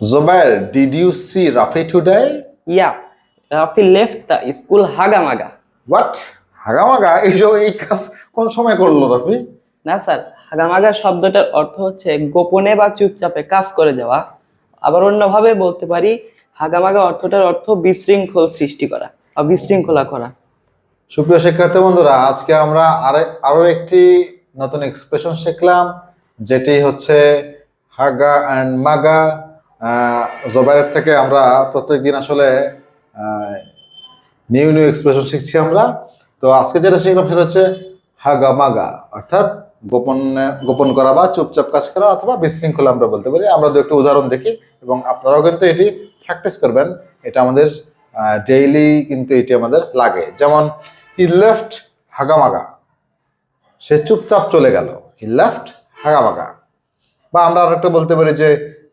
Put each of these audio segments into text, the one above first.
Zubair, did you see Rafi today? Yeah, Rafi left the school হাগামাগা What? হাগামাগা এইসব এই কাজ কোন সময় করল রাফি না স্যার হাগামাগা শব্দটার অর্থ হচ্ছে গোপনে বা চুপচাপে কাজ করে যাওয়া। আবার অন্যভাবে বলতে পারি হাগামাগা অর্থটার অর্থ বিশৃঙ্খল সৃষ্টি করা বা বিশৃঙ্খলা করা। সুপ্রিয় শিক্ষার্থী বন্ধুরা আজকে আমরা আরে আরও একটি নতুন এক্সপ্রেশন শিখলাম যেটি হচ্ছে হাগা অ্যান্ড মাগা জবাইরের থেকে আমরা প্রত্যেক দিন আসলে নিউ নিউ এক্সপ্রেশন শিখছি আমরা। তো আজকে যেটা শিখলাম সেটা হচ্ছে হাগা মাগা অর্থাৎ গোপন গোপন করা বা চুপচাপ কাজ করা অথবা বিশৃঙ্খলা আমরা বলতে পারি। আমরা দু একটু উদাহরণ দেখি এবং আপনারাও কিন্তু এটি প্র্যাকটিস করবেন। এটা আমাদের ডেইলি কিন্তু এটি আমাদের লাগে। যেমন হি লেফট হাগামাগা। সে চুপচাপ চলে গেল। হি লেফট হাগামাগা। বা আমরা আরেকটা বলতে পারি যে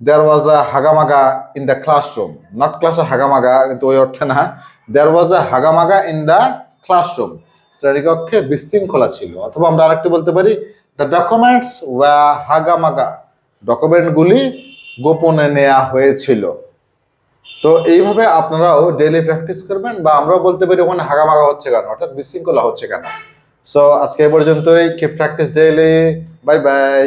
দেয়ার ওয়াজ আ হাগামাগা ইন দ্য ক্লাসরুম নট ক্লাসে হাগামাগা কিন্তু ওই অর্থে না। দেয়ার ওয়াজ আ হাগামাগা ইন দ্য ক্লাসরুম শ্রেণীকক্ষে বিশৃঙ্খলা ছিল। অথবা আমরা আরেকটি বলতে পারি দ্য ডকুমেন্টস ওয়া হাগামাগা ডকুমেন্টগুলি গোপনে নেওয়া হয়েছিল। তো এইভাবে আপনারাও ডেইলি প্র্যাকটিস করবেন বা আমরাও বলতে পারি ওখানে হাগামাগা হচ্ছে কেন, অর্থাৎ বিশৃঙ্খলা হচ্ছে কেন। সো আজকে পর্যন্তই। কি প্র্যাকটিস ডেইলি বাই বাই